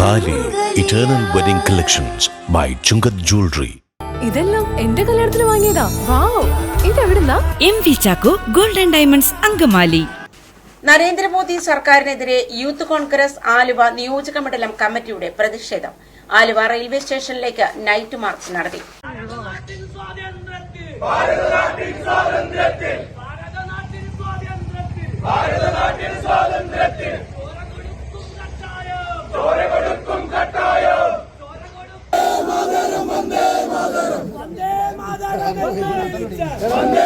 Thali eternal wedding collections by Chungath jewellery ഇതെല്ലാം എന്റെ കല്യാണത്തിന് വാങ്ങിയതാ. Wow. ഇതെവിടുന്നാ? M V Chacko golden diamonds Angamaly. Narendra Modi സർക്കാരിനെതിരെ youth Congress Aluva നിയോജക മണ്ഡലം കമ്മിറ്റിയുടെ പ്രതിഷേധം. ആലുവ റെയിൽവേ സ്റ്റേഷനിലേക്ക് നൈറ്റ് മാർച്ച് നടത്തി. వందే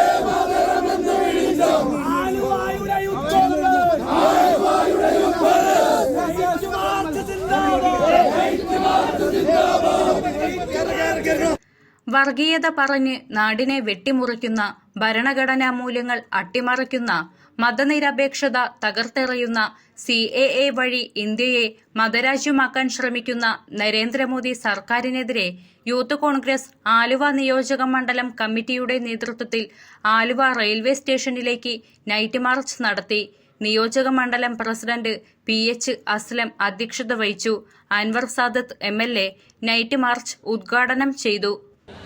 വർഗീയത പറഞ്ഞ് നാടിനെ വെട്ടിമുറിക്കുന്ന ഭരണഘടനാ മൂല്യങ്ങൾ അട്ടിമറിക്കുന്ന മതനിരപേക്ഷത തകർത്തെറിയുന്ന സി എ എ വഴി ഇന്ത്യയെ മതരാജ്യമാക്കാൻ ശ്രമിക്കുന്ന നരേന്ദ്രമോദി സർക്കാരിനെതിരെ യൂത്ത് കോൺഗ്രസ് ആലുവ നിയോജക മണ്ഡലം കമ്മിറ്റിയുടെ നേതൃത്വത്തിൽ ആലുവ റെയിൽവേ സ്റ്റേഷനിലേക്ക് നൈറ്റ് മാർച്ച് നടത്തി. നിയോജക മണ്ഡലം പ്രസിഡന്റ് പി എച്ച് അസ്ലം അധ്യക്ഷത വഹിച്ചു. Anwar Sadath M night march ഉദ്ഘാടനം ചെയ്തു.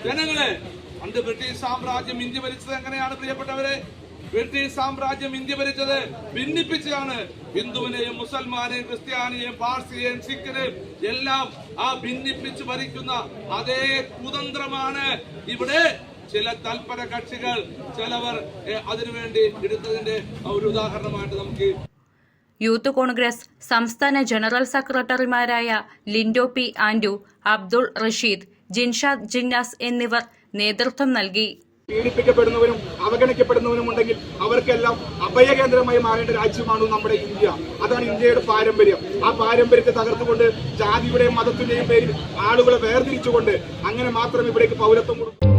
ജനങ്ങളെ പണ്ട് ബ്രിട്ടീഷ് സാമ്രാജ്യം ഇന്ത്യ ഭരിച്ചത് എങ്ങനെയാണ് പ്രിയപ്പെട്ടവരെ? ബ്രിട്ടീഷ് സാമ്രാജ്യം ഇന്ത്യ ഭരിച്ചത് ഭിന്നിപ്പിച്ചാണ് ഹിന്ദുവിനെയും മുസൽമാനെയും ക്രിസ്ത്യാനിയെയും പാർസിയെയും സിഖിനെയും എല്ലാം ആ ഭിന്നിപ്പിച്ച് ഭരിക്കുന്ന അതേ കുതന്ത്രമാണ് ഇവിടെ ചില തൽപര കക്ഷികൾ ചിലവർ അതിനുവേണ്ടി എടുത്തതിന്റെ ഒരു ഉദാഹരണമായിട്ട് നമുക്ക് യൂത്ത് കോൺഗ്രസ് സംസ്ഥാന ജനറൽ സെക്രട്ടറിമാരായ ലിൻഡോ പി ആൻഡു അബ്ദുൾ റഷീദ് ജിൻഷാദ് ജിന്നാസ് എന്നിവർ നേതൃത്വം നൽകി. പീഡിപ്പിക്കപ്പെടുന്നവരും അവഗണിക്കപ്പെടുന്നവരും ഉണ്ടെങ്കിൽ അവർക്കെല്ലാം അഭയകേന്ദ്രമായി മാറേണ്ട രാജ്യമാണ് നമ്മുടെ ഇന്ത്യ. അതാണ് ഇന്ത്യയുടെ പാരമ്പര്യം. ആ പാരമ്പര്യത്തെ തകർത്തുകൊണ്ട് ജാതിയുടെയും മതത്തിന്റെയും പേരിൽ ആളുകളെ വേർതിരിച്ചുകൊണ്ട് അങ്ങനെ മാത്രം ഇവിടേക്ക് പൗരത്വം കൊടുക്കും